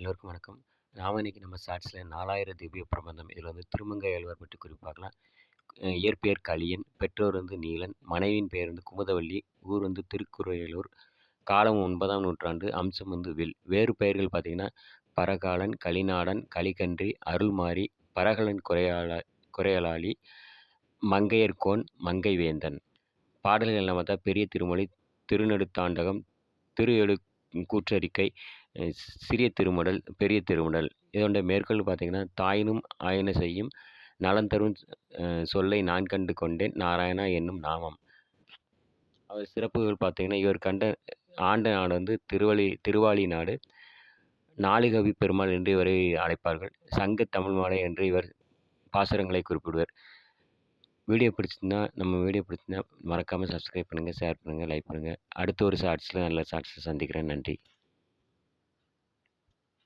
எல்லோருக்கும் வணக்கம். நாம இன்றைக்கி நம்ம ஷார்ட்ஸில் நாலாயிரம் திவ்ய பிரபந்தம். இதில் வந்து திருமங்க ஆழ்வார் பற்றி குறிப்பாக்கலாம் இயற்பெயர் கலியன் பெற்றோர் வந்து நீலன் மனைவியின் பெயர் வந்து குமுதவள்ளி ஊர் வந்து திருக்குறையலூர் காலம் ஒன்பதாம் நூற்றாண்டு அம்சம் வந்து வில். வேறு பெயர்கள் பார்த்திங்கன்னா பரகாலன் கலிநாடன் கலிகன்றி அருள்மாரி பரகலன் குறையாள குறையலாளி மங்கையர்கோன் மங்கை வேந்தன் பாடல்கள் நம்ம பார்த்தா பெரிய திருமொழி திருநெடுத்தாண்டகம் திரு எடு கூற்றறிக்கை சிறிய திருமடல் பெரிய திருமடல் இதோட மேற்கோள் பார்த்தீங்கன்னா தாயினும் ஆயன செய்யும் நலன் தரும் சொல்லை நான் கண்டு கொண்டேன் நாராயணா என்னும் நாமம். அவர் சிறப்புகள் பார்த்தீங்கன்னா இவர் கண்ட ஆண்ட நாடு வந்து திருவள்ளி திருவாளி நாடு. நாளிகவி பெருமாள் என்று இவரை அழைப்பார்கள். சங்க தமிழ் மாலை என்று இவர் பாசுரங்களை குறிப்பிடுவர். வீடியோ பிடிச்சிருந்தா நம்ம வீடியோ பிடிச்சிருந்தா மறக்காமல் சப்ஸ்கிரைப் பண்ணுங்கள் ஷேர் பண்ணுங்கள் லைக் பண்ணுங்கள் அடுத்த ஒரு ஷார்ட்ஸில் நல்ல ஷார்ட்ஸில் சந்திக்கிறேன். நன்றி.